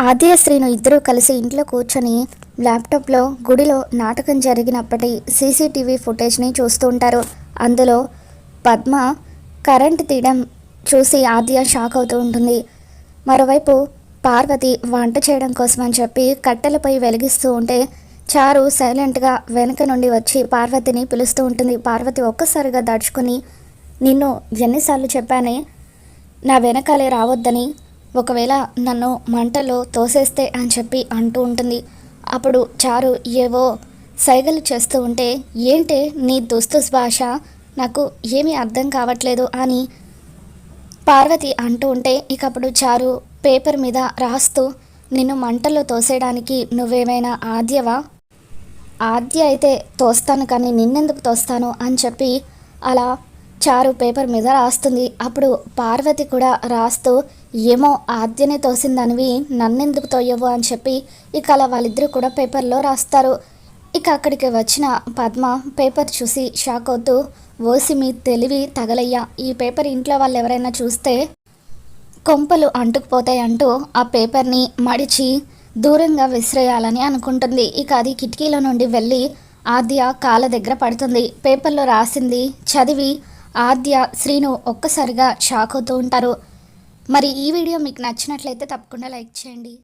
ఆద్య శ్రీను ఇద్దరూ కలిసి ఇంట్లో కూర్చొని ల్యాప్టాప్లో గుడిలో నాటకం జరిగినప్పటి సీసీటీవీ ఫుటేజ్ని చూస్తూ ఉంటారు. అందులో పద్మ కరెంట్ తీయడం చూసి ఆద్య షాక్ అవుతూ ఉంటుంది. మరోవైపు పార్వతి వంట చేయడం కోసం అని చెప్పి కట్టెలపై వెలిగిస్తూ ఉంటే చారు సైలెంట్గా వెనక నుండి వచ్చి పార్వతిని పిలుస్తూ ఉంటుంది. పార్వతి ఒక్కసారిగా దాచుకుని నిన్ను ఎన్నిసార్లు చెప్పానే? నా వెనకాలే రావద్దని ఒకవేళ నన్ను మంటలో తోసేస్తే అని చెప్పి అంటూ ఉంటుంది. అప్పుడు చారు ఏవో సైగలు చేస్తూ ఉంటే ఏంటే నీ దుస్తు భాష? నాకు ఏమీ అర్థం కావట్లేదు అని పార్వతి అంటూ ఉంటే ఇక అప్పుడు చారు పేపర్ మీద రాస్తూ నిన్ను మంటలో తోసేయడానికి నువ్వేమైనా ఆద్యవా? ఆద్య అయితే తోస్తాను కానీ నిన్నెందుకు తోస్తాను అని చెప్పి అలా చారు పేపర్ మీద రాస్తుంది. అప్పుడు పార్వతి కూడా రాస్తూ ఏమో ఆద్యనే తోసిందనివి నన్నెందుకు తోయవు? అని చెప్పి ఇక అలా వాళ్ళిద్దరూ కూడా పేపర్లో రాస్తారు. ఇక అక్కడికి వచ్చిన పద్మ పేపర్ చూసి షాక్ అవుతూ ఓసి మీ తెలివి తగలయ్యా. ఈ పేపర్ ఇంట్లో వాళ్ళు ఎవరైనా చూస్తే కొంపలు అంటుకుపోతాయంటూ ఆ పేపర్ని మడిచి దూరంగా విసిరేయాలని అనుకుంటుంది. ఇక అది కిటికీలో నుండి వెళ్ళి ఆద్య కాళ్ళ దగ్గర పడుతుంది. పేపర్లో రాసింది చదివి ఆద్య శ్రీను ఒక్కసారిగా షాక్ అవుతూ ఉంటారు. మరి ఈ వీడియో మీకు నచ్చినట్లయితే తప్పకుండా లైక్ చేయండి.